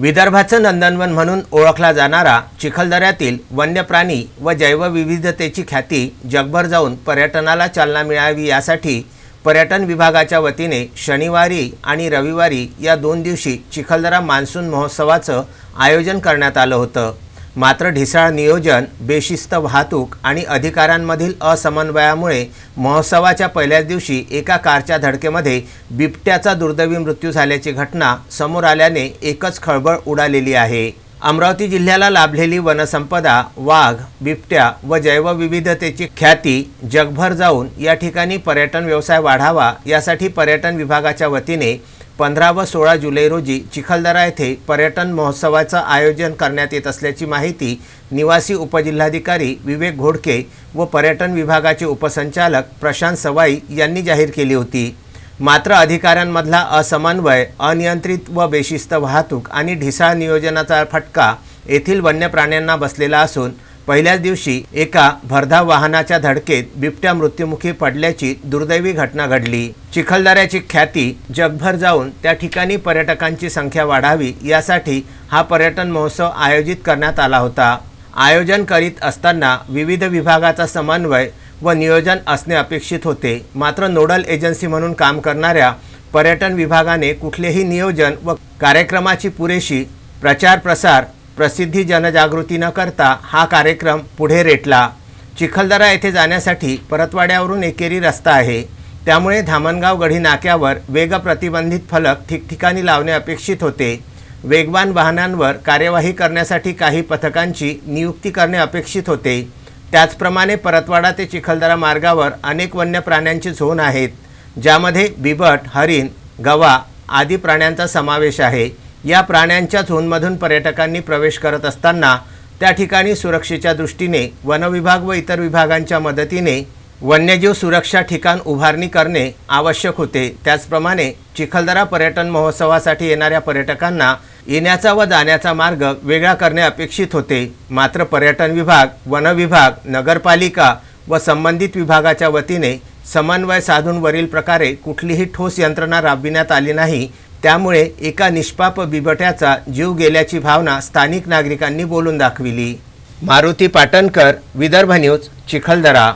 विदर्भाचं नंदनवन म्हणून ओळखला जाणारा चिखलदऱ्यातील वन्यप्राणी व जैवविविधतेची ख्याती जगभर जाऊन पर्यटनाला चालना मिळावी यासाठी पर्यटन विभागाच्या वतीने शनिवारी आणि रविवारी या दोन दिवशी चिखलदरा मान्सून महोत्सवाचं आयोजन करण्यात आलं होतं. मात्र ढिसाळ नियोजन बेशिस्त वाहतूक आणि अधिकाऱ्यांमधील असमन्वयामुळे महोत्सवाच्या पहिल्याच दिवशी एका कारच्या धडकेमध्ये बिबट्याचा दुर्दैवी मृत्यू झाल्याची घटना समोर आल्याने एकच खळबळ उडालेली आहे. अमरावती जिल्ह्याला लाभलेली वनसंपदा वाघ बिबट्या व जैवविविधतेची ख्याती जगभर जाऊन या ठिकाणी पर्यटन व्यवसाय वाढावा यासाठी पर्यटन विभागाच्या वतीने पंधरा व सोळा जुलै रोजी चिखलदरा येथे पर्यटन महोत्सवाचं आयोजन करण्यात येत असल्याची माहिती निवासी उपजिल्हाधिकारी विवेक घोडके व पर्यटन विभागाचे उपसंचालक प्रशांत सवाई यांनी जाहीर केली होती. मात्र अधिकाऱ्यांमधला असमन्वय अनियंत्रित व बेशिस्त वाहतूक आणि ढिसाळ नियोजनाचा फटका येथील वन्य प्राण्यांना बसलेला असून पहिल्याच दिवशी एका भरधाव वाहनाच्या धडकेत बिबट्या मृत्युमुखी पडल्याची दुर्दैवी घटना घडली. चिखलदऱ्याची ख्याती जगभर जाऊन त्या ठिकाणी पर्यटकांची संख्या वाढावी यासाठी हा पर्यटन महोत्सव आयोजित करण्यात आला होता. आयोजन करीत असताना विविध विभागाचा समन्वय व नियोजन असणे अपेक्षित होते. मात्र नोडल एजन्सी म्हणून काम करणाऱ्या पर्यटन विभागाने कुठलेही नियोजन व कार्यक्रमाची पुरेशी प्रचार प्रसार प्रसिद्धी जनजागृती न करता हा कार्यक्रम पुढे रेटला. चिखलदरा येथे जाण्यासाठी परतवाड्यावरून एकेरी रस्ता आहे. त्यामुळे धामणगाव गढी नाक्यावर वेग प्रतिबंधित फलक ठिकठिकाणी लावणे अपेक्षित होते. वेगवान वाहनांवर कार्यवाही करण्यासाठी काही पथकांची नियुक्ती करणे अपेक्षित होते. त्याचप्रमाणे परतवाडा ते चिखलदरा मार्गावर अनेक वन्य प्राण्यांचे झोन आहेत ज्यामध्ये बिबट हरिण गवा आदी प्राण्यांचा समावेश आहे. या प्राण्यांच्या झोनमधून पर्यटकांनी प्रवेश करत असताना त्या ठिकाणी सुरक्षेच्या दृष्टीने वनविभाग व इतर विभागांच्या मदतीने वन्यजीव सुरक्षा ठिकाण उभारणी करणे आवश्यक होते. त्याचप्रमाणे चिखलदरा पर्यटन महोत्सवासाठी येणाऱ्या पर्यटकांना येण्याचा व जाण्याचा मार्ग वेगळा करणे अपेक्षित होते. मात्र पर्यटन विभाग वन विभाग नगरपालिका व संबंधित विभागाच्या वतीने समन्वय साधून वरील प्रकारे कुठलीही ठोस यंत्रणा राबविण्यात आली नाही. त्यामुळे एका निष्पाप बिबट्याचा जीव गेल्याची भावना स्थानिक नागरिकांनी बोलून दाखविली. मारुती पाटणकर विदर्भ न्यूज चिखलदरा.